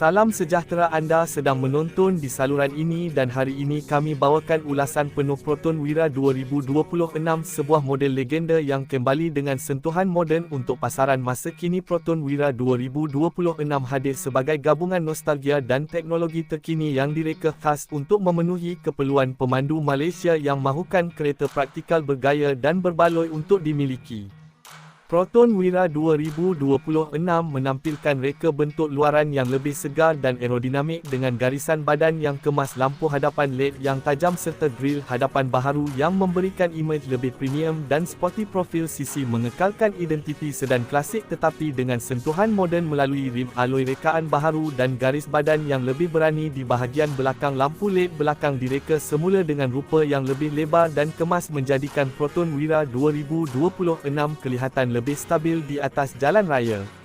Salam sejahtera anda sedang menonton di saluran ini dan hari ini kami bawakan ulasan penuh Proton Wira 2026 sebuah model legenda yang kembali dengan sentuhan moden untuk pasaran masa kini Proton Wira 2026 hadir sebagai gabungan nostalgia dan teknologi terkini yang direka khas untuk memenuhi keperluan pemandu Malaysia yang mahukan kereta praktikal bergaya dan berbaloi untuk dimiliki. Proton Wira 2026 menampilkan reka bentuk luaran yang lebih segar dan aerodinamik dengan garisan badan yang kemas lampu hadapan LED yang tajam serta grill hadapan baharu yang memberikan imej lebih premium dan sporty profil sisi mengekalkan identiti sedan klasik tetapi dengan sentuhan moden melalui rim alloy rekaan baharu dan garis badan yang lebih berani di bahagian belakang lampu LED belakang direka semula dengan rupa yang lebih lebar dan kemas menjadikan Proton Wira 2026 kelihatan lebih lebih stabil di atas jalan raya.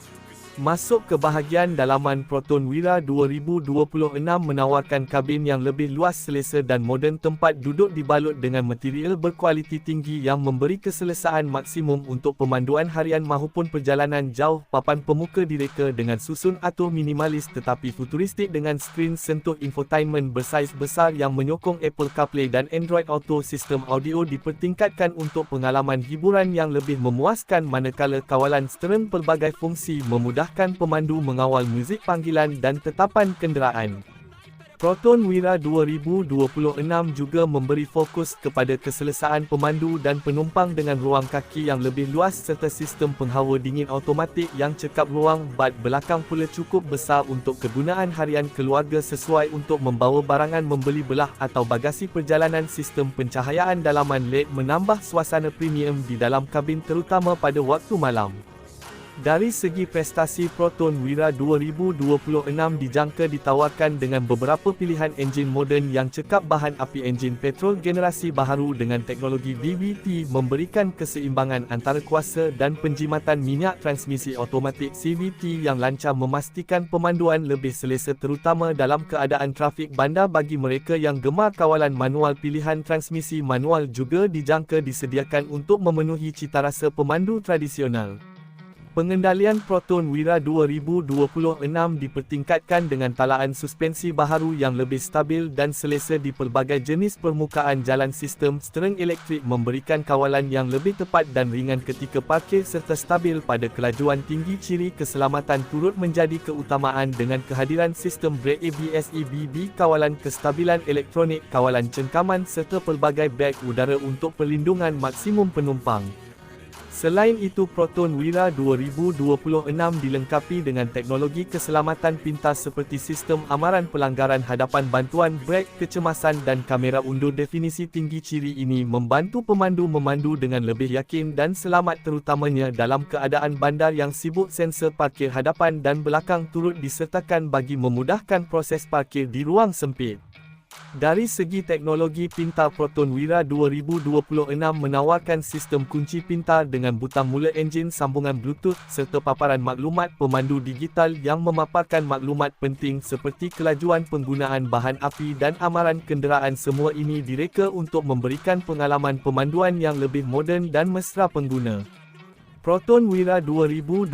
Masuk ke bahagian dalaman Proton Wira 2026 menawarkan kabin yang lebih luas selesa dan moden tempat duduk dibalut dengan material berkualiti tinggi yang memberi keselesaan maksimum untuk pemanduan harian mahupun perjalanan jauh papan pemuka direka dengan susun atur minimalis tetapi futuristik dengan skrin sentuh infotainment bersaiz besar yang menyokong Apple CarPlay dan Android Auto sistem audio dipertingkatkan untuk pengalaman hiburan yang lebih memuaskan manakala kawalan steering pelbagai fungsi memudahkan memudahkan pemandu mengawal muzik panggilan dan tetapan kenderaan. Proton Wira 2026 juga memberi fokus kepada keselesaan pemandu dan penumpang dengan ruang kaki yang lebih luas serta sistem penghawa dingin automatik yang cekap ruang bad belakang pula cukup besar untuk kegunaan harian keluarga sesuai untuk membawa barangan membeli belah atau bagasi perjalanan sistem pencahayaan dalaman LED menambah suasana premium di dalam kabin terutama pada waktu malam. Dari segi prestasi Proton Wira 2026 dijangka ditawarkan dengan beberapa pilihan enjin moden yang cekap bahan api enjin petrol generasi baharu dengan teknologi VVT memberikan keseimbangan antara kuasa dan penjimatan minyak transmisi automatik CVT yang lancar memastikan pemanduan lebih selesa terutama dalam keadaan trafik bandar bagi mereka yang gemar kawalan manual pilihan transmisi manual juga dijangka disediakan untuk memenuhi citarasa pemandu tradisional. Pengendalian Proton Wira 2026 dipertingkatkan dengan talaan suspensi baharu yang lebih stabil dan selesa di pelbagai jenis permukaan jalan sistem steering elektrik memberikan kawalan yang lebih tepat dan ringan ketika parkir serta stabil pada kelajuan tinggi ciri keselamatan turut menjadi keutamaan dengan kehadiran sistem brake ABS EBB kawalan kestabilan elektronik kawalan cengkaman serta pelbagai beg udara untuk perlindungan maksimum penumpang. Selain itu Proton Wira 2026 dilengkapi dengan teknologi keselamatan pintas seperti sistem amaran pelanggaran hadapan bantuan brek kecemasan dan kamera undur definisi tinggi ciri ini membantu pemandu memandu dengan lebih yakin dan selamat terutamanya dalam keadaan bandar yang sibuk sensor parkir hadapan dan belakang turut disertakan bagi memudahkan proses parkir di ruang sempit. Dari segi teknologi pintar Proton Wira 2026 menawarkan sistem kunci pintar dengan butang mula enjin sambungan Bluetooth serta paparan maklumat pemandu digital yang memaparkan maklumat penting seperti kelajuan penggunaan bahan api dan amaran kenderaan semua ini direka untuk memberikan pengalaman pemanduan yang lebih moden dan mesra pengguna. Proton Wira 2026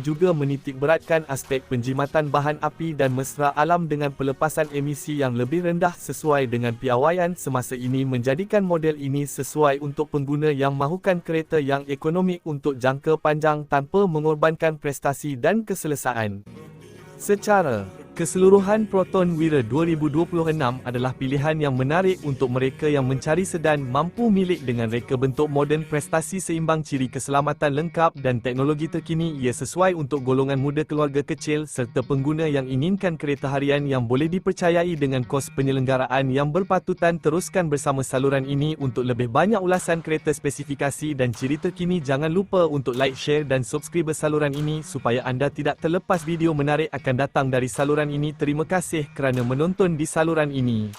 juga menitik beratkan aspek penjimatan bahan api dan mesra alam dengan pelepasan emisi yang lebih rendah sesuai dengan piawaian semasa ini menjadikan model ini sesuai untuk pengguna yang mahukan kereta yang ekonomik untuk jangka panjang tanpa mengorbankan prestasi dan keselesaan. Secara Keseluruhan Proton Wira 2026 adalah pilihan yang menarik untuk mereka yang mencari sedan mampu milik dengan reka bentuk moden prestasi seimbang ciri keselamatan lengkap dan teknologi terkini. Ia sesuai untuk golongan muda keluarga kecil serta pengguna yang inginkan kereta harian yang boleh dipercayai dengan kos penyelenggaraan yang berpatutan. Teruskan bersama saluran ini untuk lebih banyak ulasan kereta spesifikasi dan ciri terkini. Jangan lupa untuk like, share dan subscribe saluran ini supaya anda tidak terlepas video menarik akan datang dari saluran saluran ini terima kasih kerana menonton di saluran ini.